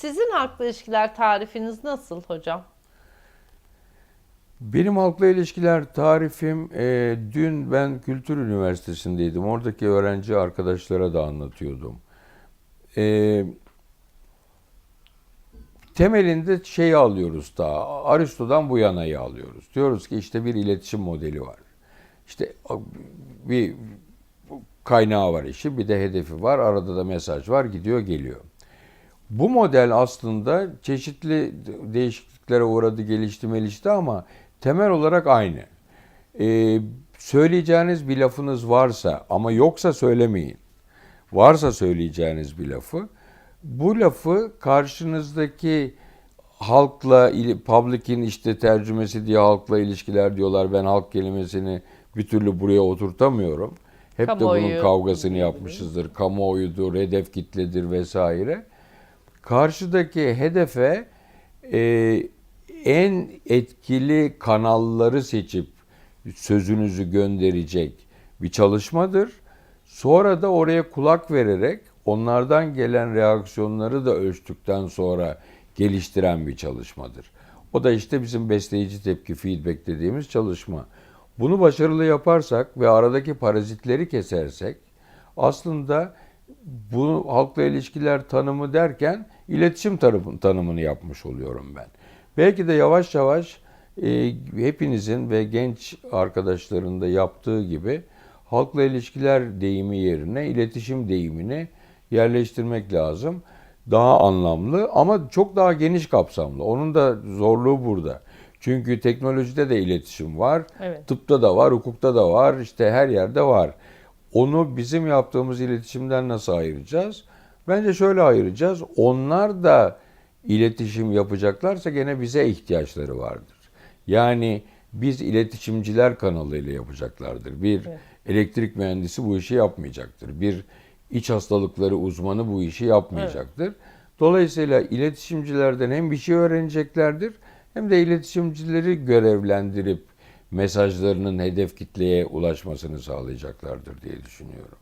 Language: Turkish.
Sizin halkla ilişkiler tarifiniz nasıl hocam? Benim halkla ilişkiler tarifim, e, dün ben Kültür Üniversitesi'ndeydim. Oradaki öğrenci arkadaşlara da anlatıyordum. E, temelinde şeyi alıyoruz daha, Aristo'dan bu yanayı alıyoruz. Diyoruz ki işte bir iletişim modeli var. İşte bir kaynağı var işi, bir de hedefi var, arada da mesaj var, gidiyor geliyor. Bu model aslında çeşitli değişikliklere uğradı, gelişti, melişti ama temel olarak aynı. Ee, söyleyeceğiniz bir lafınız varsa ama yoksa söylemeyin. Varsa söyleyeceğiniz bir lafı, bu lafı karşınızdaki halkla, public'in işte tercümesi diye halkla ilişkiler diyorlar. Ben halk kelimesini bir türlü buraya oturtamıyorum. Hep de bunun Kamuoyu. kavgasını yapmışızdır. Kamuoyudur, hedef kitledir vesaire karşıdaki hedefe e, en etkili kanalları seçip sözünüzü gönderecek bir çalışmadır. Sonra da oraya kulak vererek onlardan gelen reaksiyonları da ölçtükten sonra geliştiren bir çalışmadır. O da işte bizim besleyici tepki feedback dediğimiz çalışma. Bunu başarılı yaparsak ve aradaki parazitleri kesersek aslında bu halkla ilişkiler tanımı derken iletişim tanımı- tanımını yapmış oluyorum ben. Belki de yavaş yavaş e, hepinizin ve genç arkadaşların da yaptığı gibi halkla ilişkiler deyimi yerine iletişim deyimini yerleştirmek lazım. Daha anlamlı ama çok daha geniş kapsamlı. Onun da zorluğu burada. Çünkü teknolojide de iletişim var, Evet. tıpta da var, hukukta da var, işte her yerde var. Onu bizim yaptığımız iletişimden nasıl ayıracağız? Bence şöyle ayıracağız. Onlar da iletişim yapacaklarsa gene bize ihtiyaçları vardır. Yani biz iletişimciler kanalıyla yapacaklardır. Bir elektrik mühendisi bu işi yapmayacaktır. Bir iç hastalıkları uzmanı bu işi yapmayacaktır. Dolayısıyla iletişimcilerden hem bir şey öğreneceklerdir hem de iletişimcileri görevlendirip mesajlarının hedef kitleye ulaşmasını sağlayacaklardır diye düşünüyorum.